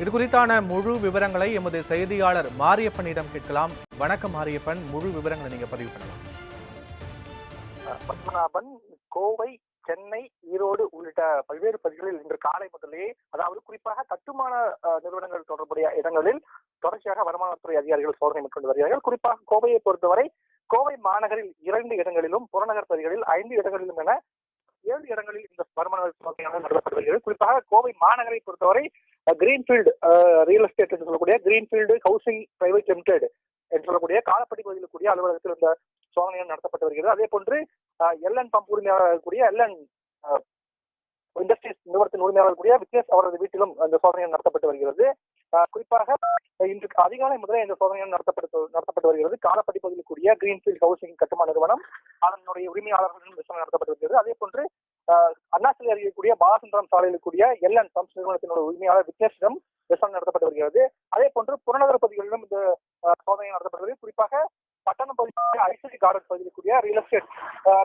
இது குறித்தான முழு விவரங்களை எமது செய்தியாளர் மாரியப்பனிடம் கேட்கலாம். வணக்கம் மாரியப்பன் முழு விவரங்களை நீங்க பதிவு பண்ணலாம். பத்மநாபன் கோவை சென்னை ஈரோடு உள்ளிட்ட பல்வேறு பகுதிகளில் இன்று காலை முதலே அதாவது குறிப்பாக கட்டுமான அஹ், நிறுவனங்கள் தொடர்புடைய இடங்களில் தொடர்ச்சியாக வருமானத்துறை அதிகாரிகள் சோதனை மேற்கொண்டு வருகிறார்கள். குறிப்பாக கோவையை பொறுத்தவரை கோவை மாநகரில் இரண்டு இடங்களிலும் புறநகர் பகுதிகளில் ஐந்து இடங்களிலும் என ஏழு இடங்களில் இந்த வருமான சோதனையானது நடத்தப்பட்டு வருகிறது. குறிப்பாக கோவை மாநகரை பொறுத்தவரை கிரீன்ஃபீல்டு ரியல் எஸ்டேட் என்று சொல்லக்கூடிய கிரீன்ஃபீல்டு ஹவுசிங் பிரைவேட் லிமிடெட் என்று சொல்லக்கூடிய காலப்படி பகுதியில் கூடிய அலுவலகத்தில் இந்த சோதனைகள் நடத்தப்பட்டு வருகிறது. அதே போன்று எல்என் பம்ப் உரிமையாளர் கூடிய எல்என் இண்டஸ்ட்ரீஸ் நிறுவனத்தின் உரிமையாளர் கூடிய விக்னேஷ் அவரது வீட்டிலும் இந்த சோதனைகள் நடத்தப்பட்டு வருகிறது. குறிப்பாக இன்று அதிகாலை முதலே இந்த சோதனைகள் நடத்தப்பட்டு நடத்தப்பட்டு வருகிறது. காலப்படி பகுதியில் கூடிய கிரீன்ஃபீல்ட் ஹவுசிங் கட்டுமான நிறுவனம் அதனுடைய உரிமையாளர்களுடன் விசாரணை நடத்தப்பட்டு வருகிறது. அதே போன்று அஹ், அண்ணாசிலை அருகே கூடிய பாலசுந்தரம் சாலையில் கூடிய அண்ட் சம்ஸ் நிறுவனத்தினுடைய உரிமையாளர் விக்னேஷிடம் விசாரணை நடத்தப்பட்டு வருகிறது. அதே போன்று புறநகர் பகுதிகளிலும் இந்த சோதனை நடத்தப்படுகிறது. குறிப்பாக பட்டணம் பகுதியில் ஐசிசி கார்டன் பகுதியில் கூடிய real estate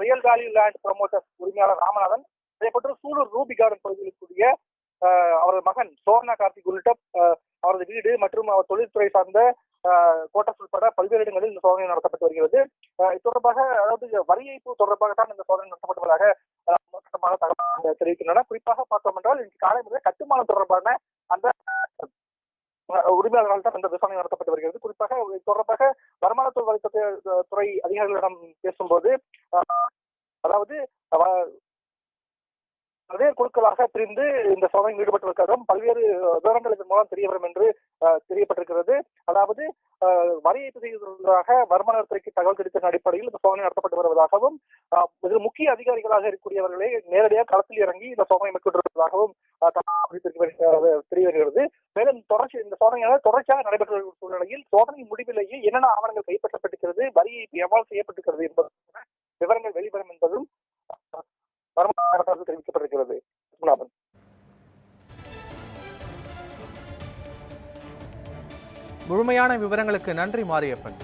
real value land promoter உரிமையாளர் ராமநாதன் அதே போன்று சூலூர் ரூபி கார்டன் பகுதியில் கூடிய அவரது மகன் சோர்ணா கார்த்திக் உள்ளிட்ட அவரது வீடு மற்றும் அவர் தொழில்துறை சார்ந்த கோட்டஸ் உட்பட பல்வேறு இடங்களில் இந்த சோதனை நடத்தப்பட்டு வருகிறது. இது தொடர்பாக அதாவது வரி ஏய்ப்பு தொடர்பாக தான் இந்த சோதனை நடத்தப்பட்டுள்ளதாக அஹ், தகவல் தெரிவிக்கின்றன குறிப்பாக பார்த்தோம் என்றால் இன்று காலை முதல் கட்டுமானம் தொடர்பான அந்த அஹ், உரிமையாளர்களால் தான் இந்த விசாரணை நடத்தப்பட்டு வருகிறது. குறிப்பாக தொடர்பாக வருமானத்துறை வரித்துறை துறை அதிகாரிகளிடம் பேசும்போது அதாவது அவ- பல்வேறு குழுக்களாக பிரிந்து இந்த சோதனையில் ஈடுபட்டிருக்கிறதும் பல்வேறு விவரங்கள் இதன் மூலம் தெரிய வரும் என்று அஹ், தெரியப்பட்டிருக்கிறது. அதாவது வரி ஏய்ப்பு செய்வதற்காக வருமான துறைக்கு தகவல் கிடைத்த அடிப்படையில் இந்த சோதனை நடத்தப்பட்டு வருவதாகவும் இதில் முக்கிய அதிகாரிகளாக இருக்கக்கூடியவர்களே நேரடியாக களத்தில் இறங்கி இந்த சோதனை மேற்கொண்டிருப்பதாகவும் தெரிய வருகிறது. மேலும் தொடர்ச்சி இந்த சோதனையால் தொடர்ச்சியாக நடைபெற்ற சூழ்நிலையில் சோதனை முடிவிலேயே என்னென்ன ஆவணங்கள் கைப்பற்றப்பட்டிருக்கிறது வரி எவ்வாறு செய்யப்பட்டிருக்கிறது என்பது விவரங்கள் வெளிவரும் என்பதும் தெரிவிக்கப்பட்டிருக்கிறது. பத்மநாபன் முழுமையான விவரங்களுக்கு நன்றி மாரியப்பன்.